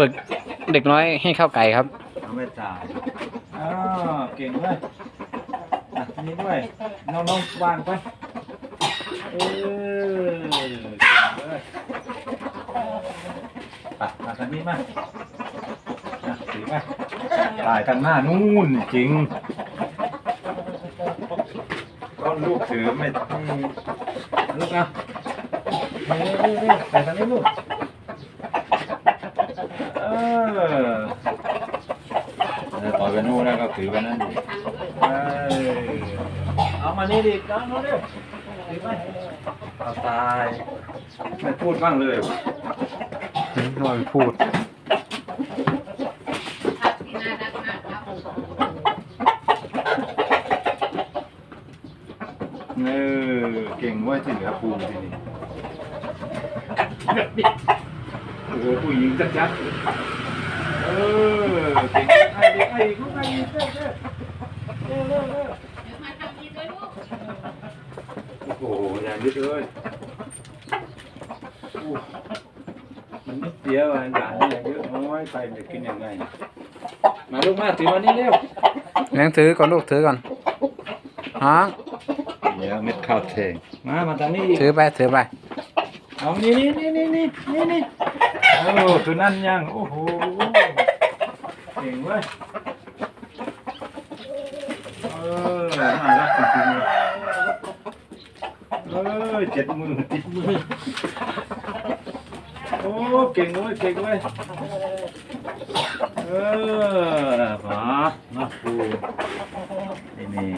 ฝึกเด็กน้อยให้เข้าไก่ครับเอาไม่ตายอ้าวเก่งเลยอะทีนี้ด้วยน้องน้องวางไปเออเก่งเลยอะมาทางนี้มาอะถือมาถ่ายทางหน้านู่นจริงก็ลูกถือไม่อืมลูกนะนี่นี่นี่ถ่ายทางนี้ลูก เออ เออต่อยไปนู่นแล้วก็ถือไปนั่นดิเออเอามานี่ดิน้องน้องเร็วถือไปเอาตายไม่พูดบ้างเลยน้อยพูดเออเก่งเว่าที่เหลือภูมิทีนี้โอ้โหผู้หญิงจัดจัดๆเออเก่ง ไอ้เด็กไอ้ลูกไอ้เด้อเด้อเร็วเร็วเร็วโอ้โหอย่างนี้เลยโอ้มันนิดเดียวอะหลานอย่างเยอะน้อยไปจะกินยังไง มาลูกมาถือมานี่เร็วเลี้ยงถือก่อนลูกถือก่อนฮะเดี๋ยวเม็ดข้าวเทงมามาทางนี้อีกถือไปถือไปเอานี่นี่นี่นี่นี่นี่นี่โอ้ตัวนั่นยังโอ้โห เก่งเว้ย เออน่ารักจริงๆเลยเออเจ็ดมือติดมือ โอ้เก่งเว้ยเก่งเว้ย เออมามาดูทีนี่